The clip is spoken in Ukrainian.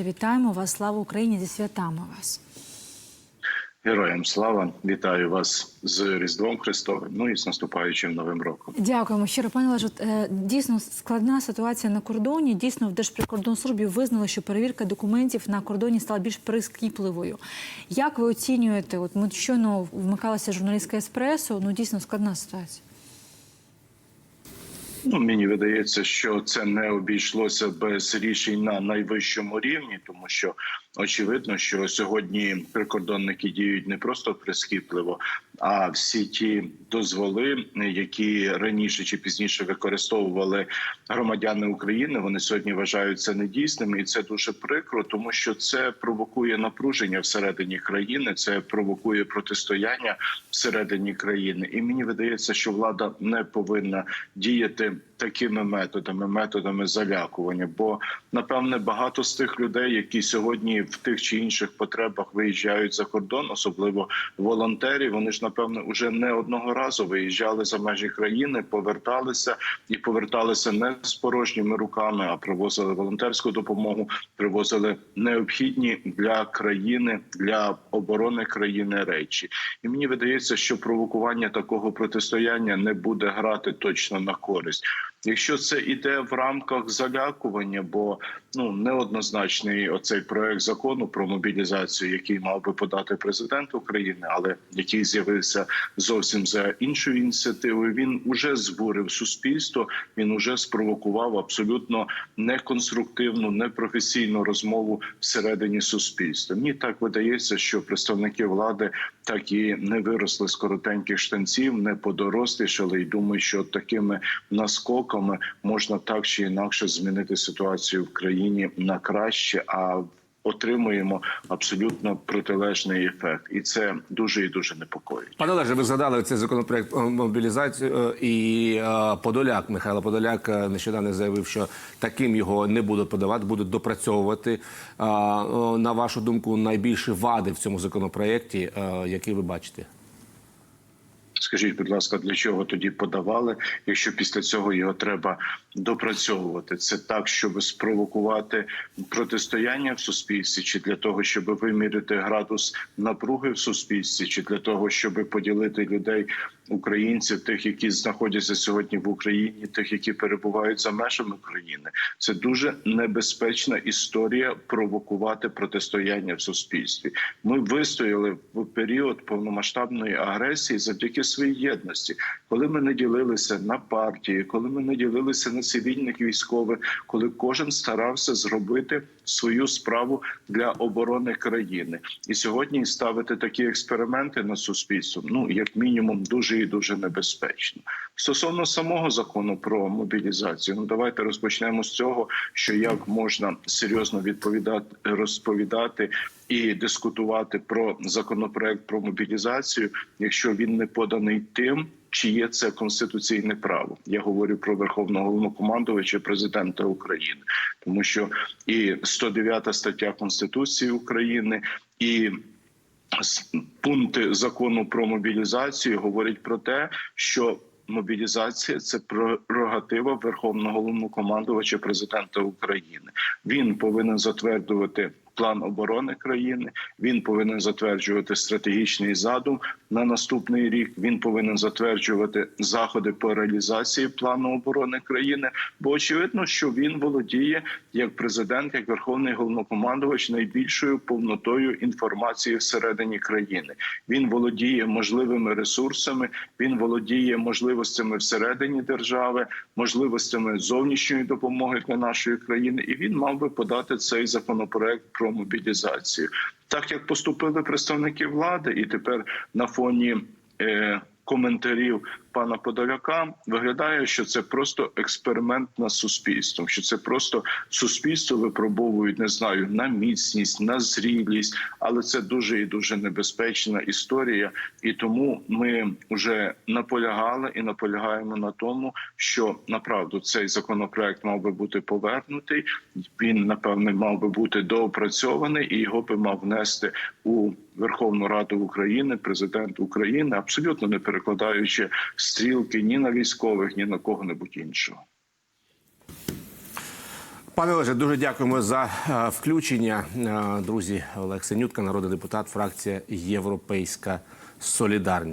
Вітаємо вас, слава Україні зі святами вас. Героям слава вітаю вас з Різдвом Христовим. Ну і з наступаючим новим роком. Дякуємо щиро, пане Лежу. Е, Дійсно складна ситуація на кордоні. Дійсно, в Держприкордонслужбі визнали, що перевірка документів на кордоні стала більш прискіпливою. Як ви оцінюєте? От ми щойно вмикалася журналістська еспресо. Ну дійсно складна ситуація. Ну мені видається, що це не обійшлося без рішень на найвищому рівні, тому що очевидно, що сьогодні прикордонники діють не просто прискіпливо, а всі ті дозволи, які раніше чи пізніше використовували громадяни України, вони сьогодні вважаються недійсними, і це дуже прикро, тому що це провокує напруження всередині країни, це провокує протистояння всередині країни. І мені видається, що влада не повинна діяти такими методами, методами залякування. Бо напевне багато з тих людей, які сьогодні в тих чи інших потребах виїжджають за кордон, особливо волонтери, вони ж напевне вже не одного разу виїжджали за межі країни, поверталися і поверталися не з порожніми руками, а привозили волонтерську допомогу, привозили необхідні для країни для оборони країни речі. І мені видається, що провокування такого протистояння не буде грати точно на користь. Якщо це іде в рамках залякування, бо ну неоднозначний оцей проект закону про мобілізацію, який мав би подати президент України, але який з'явився зовсім за іншою ініціативою, він уже збурив суспільство. Він уже спровокував абсолютно неконструктивну, непрофесійну розмову всередині суспільства. Мені так видається, що представники влади так і не виросли з коротеньких штанців, не подорослішали і думають, що такими наскоками можна так чи інакше змінити ситуацію в країні на краще. А отримуємо абсолютно протилежний ефект, і це дуже і дуже непокоїть. Пане Олеже, ви згадали цей законопроект про мобілізацію, е, і е, Подоляк Михайло Подоляк е, нещодавно заявив, що таким його не будуть подавати, будуть допрацьовувати. На вашу думку, найбільші вади в цьому законопроекті, які ви бачите? Скажіть, будь ласка, для чого тоді подавали, якщо після цього його треба допрацьовувати? Це так, щоб спровокувати протистояння в суспільстві, чи для того, щоб вимірити градус напруги в суспільстві, чи для того, щоб поділити людей, українців, тих, які знаходяться сьогодні в Україні, тих, які перебувають за межами країни? Це дуже небезпечна історія провокувати протистояння в суспільстві. Ми вистояли в період повномасштабної агресії завдяки своїй єдності, коли ми не ділилися на партії, коли ми не ділилися на цивільних військових, коли кожен старався зробити свою справу для оборони країни, і сьогодні ставити такі експерименти на суспільство, ну як мінімум, дуже і дуже небезпечно. Стосовно самого закону про мобілізацію, ну давайте розпочнемо з цього, що як можна серйозно відповідати розповідати і дискутувати про законопроект про мобілізацію, якщо він не поданий тим. Чи є це конституційне право? Я говорю про верховного головнокомандувача президента України, тому що і 109 стаття Конституції України і пункти закону про мобілізацію говорять про те, що Мобілізація це прерогатива верховного головнокомандувача президента України. Він повинен затверджувати план оборони країни. Він повинен затверджувати стратегічний задум на наступний рік. Він повинен затверджувати заходи по реалізації плану оборони країни. Бо очевидно, що він володіє як президент, як верховний головнокомандувач найбільшою повнотою інформації всередині країни. Він володіє можливими ресурсами. Він володіє можливостями всередині держави, можливостями зовнішньої допомоги для нашої країни. І він мав би подати цей законопроект про мобілізацію, так як поступили представники влади, і тепер на фоні е, коментарів пана Подоляка виглядає, що це просто експеримент над суспільством, що це просто суспільство випробовують, не знаю, на міцність, на зрілість, але це дуже і дуже небезпечна історія, і тому ми вже наполягали і наполягаємо на тому, що направду цей законопроект мав би бути повернутий. Він напевне мав би бути доопрацьований і його би мав внести у Верховну Раду України, президент України, абсолютно не перекладаючи стрілки ні на військових, ні на кого-небудь іншого. Пане Олеже, дуже дякуємо за е, включення. Е, Друзі, Олег Синютка, народний депутат, фракція Європейська Солідарність.